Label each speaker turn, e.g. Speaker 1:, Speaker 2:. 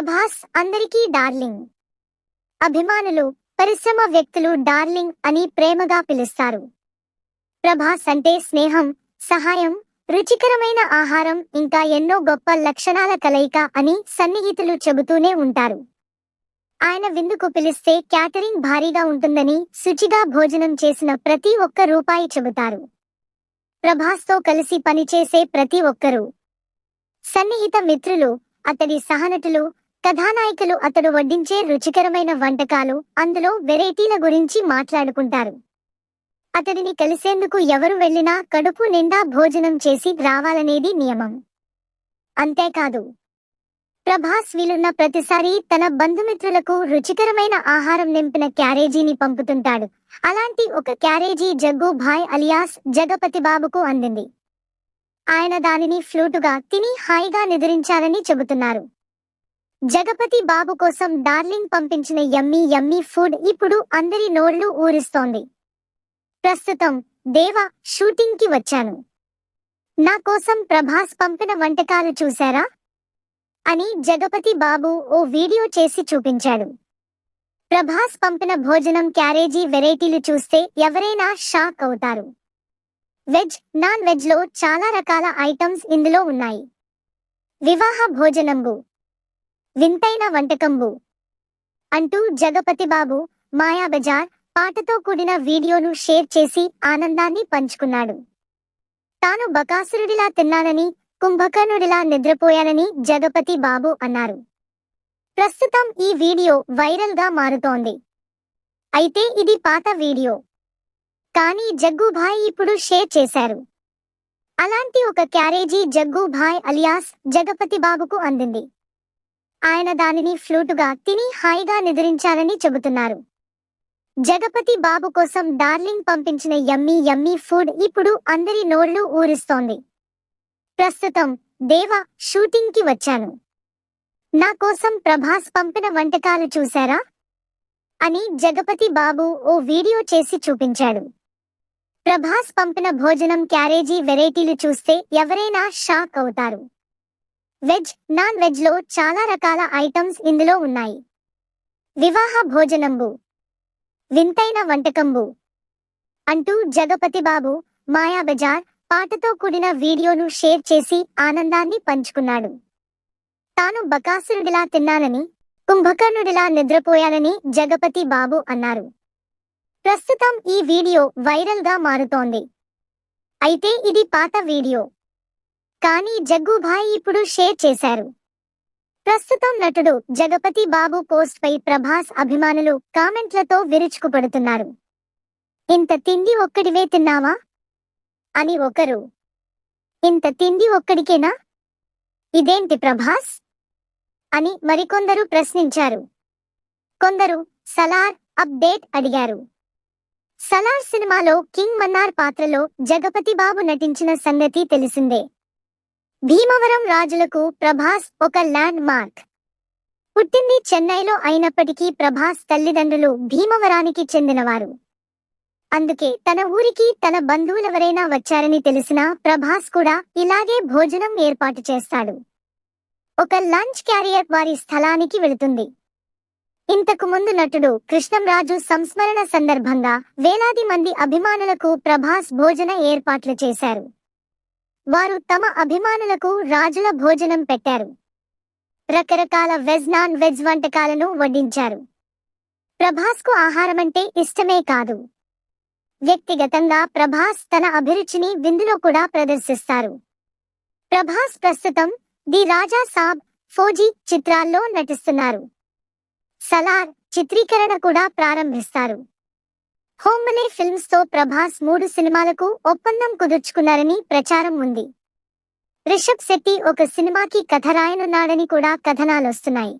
Speaker 1: ప్రభాస్ అందరికీ డార్లింగ్. అభిమానులు పరిశ్రమ వ్యక్తులు డార్లింగ్ అని ప్రేమగా పిలుస్తారు. ప్రభాస్ అంటే స్నేహం సహాయం రుచికరమైన ఆహారం ఇంకా ఎన్నో గొప్ప లక్షణాల కలయిక అని సన్నిహితులు చెబుతూనే ఉంటారు. ఆయన విందుకు పిలిస్తే క్యాటరింగ్ భారీగా ఉంటుందని శుచిగా భోజనం చేసిన ప్రతి ఒక్క రూపాయి చెబుతారు. ప్రభాస్తో కలిసి పనిచేసే ప్రతి ఒక్కరూ. సన్నిహిత మిత్రులు అతడి సహనటులు కథానాయకులు అతడు వడ్డించే రుచికరమైన వంటకాలు అందులో వెరైటీల గురించి మాట్లాడుకుంటారు. అతడిని కలిసేందుకు ఎవరు వెళ్ళినా కడుపు నిండా భోజనం చేసి రావాలనేది నియమం. అంతేకాదు ప్రభాస్ వీలున్న ప్రతిసారి తన బంధుమిత్రులకు రుచికరమైన ఆహారం నింపిన క్యారేజీని పంపుతుంటాడు. అలాంటి ఒక క్యారేజీ జగ్గు భాయ్ అలియాస్ జగపతి బాబుకు అందింది. ఆయన దానిని ఫ్లూటుగా తిని హాయిగా నిద్రించాలని చెబుతున్నారు. జగపతి బాబు కోసం డార్లింగ్ పంపించిన యమ్మీ యమ్మీ ఫుడ్ ఇప్పుడు అందరి నోళ్ళు ఊరిస్తోంది. ప్రస్తుతం దేవా షూటింగ్కి వచ్చాను. నా కోసం ప్రభాస్ పంపిన వంటకాలు చూశారా? అని జగపతి బాబు ఓ వీడియో చేసి చూపించాడు. ప్రభాస్ పంపిన భోజనం క్యారేజీ వెరైటీలు చూస్తే ఎవరైనా షాక్ అవుతారు. వెజ్ నాన్ వెజ్లో చాలా రకాల ఐటమ్స్ ఇందులో ఉన్నాయి. వివాహ భోజనంబు వింతైన వంటకంబు అంటూ జగపతి బాబు మాయా బజార్ పాటతో కూడిన వీడియోను షేర్ చేసి ఆనందాన్ని పంచుకున్నాడు. తాను బకాసురుడిలా తిన్నానని కుంభకర్ణుడిలా నిద్రపోయానని జగపతి బాబు అన్నారు. ప్రస్తుతం ఈ వీడియో వైరల్గా మారుతోంది. అయితే ఇది పాత వీడియో. కానీ జగ్గుభాయ్ ఇప్పుడు షేర్ చేశారు. అలాంటి ఒక క్యారేజీ జగ్గుభాయ్ అలియాస్ జగపతి బాబుకు అందింది. ఆయన దానిని ఫ్లూటుగా తిని హాయిగా నిద్రించాలని చెబుతున్నారు. జగపతి బాబు కోసం డార్లింగ్ పంపించిన యమ్మీ యమ్మీ ఫుడ్ ఇప్పుడు అందరి నోళ్ళు ఊరిస్తోంది. ప్రస్తుతం దేవా షూటింగ్కి వచ్చాను. నా కోసం ప్రభాస్ పంపిన వంటకాలు చూశారా? అని జగపతి బాబు ఓ వీడియో చేసి చూపించాడు. ప్రభాస్ పంపిన భోజనం క్యారేజీ వెరైటీలు చూస్తే ఎవరైనా షాక్ అవుతారు. వెజ్ నాన్ వెజ్లో చాలా రకాల ఐటమ్స్ ఇందులో ఉన్నాయి. వివాహ భోజనంబు వింతైన వంటకంబు అంటూ జగపతి బాబు మాయా బజార్ పాటతో కూడిన వీడియోను షేర్ చేసి ఆనందాన్ని పంచుకున్నాడు. తాను బకాసురుడిలా తిన్నానని కుంభకర్ణుడిలా నిద్రపోయానని జగపతి బాబు అన్నారు. ప్రస్తుతం ఈ వీడియో వైరల్గా మారుతోంది. అయితే ఇది పాత వీడియో. కానీ జగ్గుభాయ్ ఇప్పుడు షేర్ చేశారు. ప్రస్తుతం నటుడు జగపతి బాబు పోస్ట్ పై ప్రభాస్ అభిమానులు కామెంట్లతో విరుచుకుపడుతున్నారు. ఇంత తిండి ఒక్కడివే తిన్నావా? అని ఒకరు. ఇంత తిండి ఒక్కడికేనా? ఇదేంటి ప్రభాస్? అని మరికొందరు ప్రశ్నించారు. కొందరు సలార్ అప్డేట్ అడిగారు. సలార్ సినిమాలో కింగ్ మన్నార్ పాత్రలో జగపతి బాబు నటించిన సంగతి తెలిసిందే. భీమవరం రాజులకు ప్రభాస్ ఒక ల్యాండ్ మార్క్ పుట్టింది చెన్నైలో అయినప్పటికీ ప్రభాస్ తల్లిదండ్రులు భీమవరానికి చెందినవారు. అందుకే తన ఊరికి తన బంధువులెవరైనా వచ్చారని తెలిసినా ప్రభాస్ కూడా ఇలాగే భోజనం ఏర్పాటు చేస్తాడు. ఒక లంచ్ క్యారియర్ వారి స్థలానికి వెళుతుంది. ఇంతకు ముందు నటుడు కృష్ణంరాజు సంస్మరణ సందర్భంగా వేలాది మంది అభిమానులకు ప్రభాస్ భోజన ఏర్పాట్లు చేశారు. వారు తమ అభిమానులకు రాజుల భోజనం పెట్టారు. రకరకాల వెజ్ నాన్ వెజ్ వంటకాలను వడ్డించారు. ప్రభాస్కు ఆహారమంటే ఇష్టమే కాదు. వ్యక్తిగతంగా ప్రభాస్ తన అభిరుచిని విందులో కూడా ప్రదర్శిస్తారు. ప్రభాస్ ప్రస్తుతం ది రాజా సాబ్ ఫోజీ చిత్రాల్లో నటిస్తున్నారు. సలార్ చిత్రీకరణ కూడా ప్రారంభిస్తారు. హోమ్మలే ఫిల్మ్స్తో ప్రభాస్ మూడు సినిమాలకు ఒప్పందం కుదుర్చుకున్నారని ప్రచారం ఉంది. రిషబ్ శెట్టి ఒక సినిమాకి కథ రాయనున్నాడని కూడా కథనాలొస్తున్నాయి.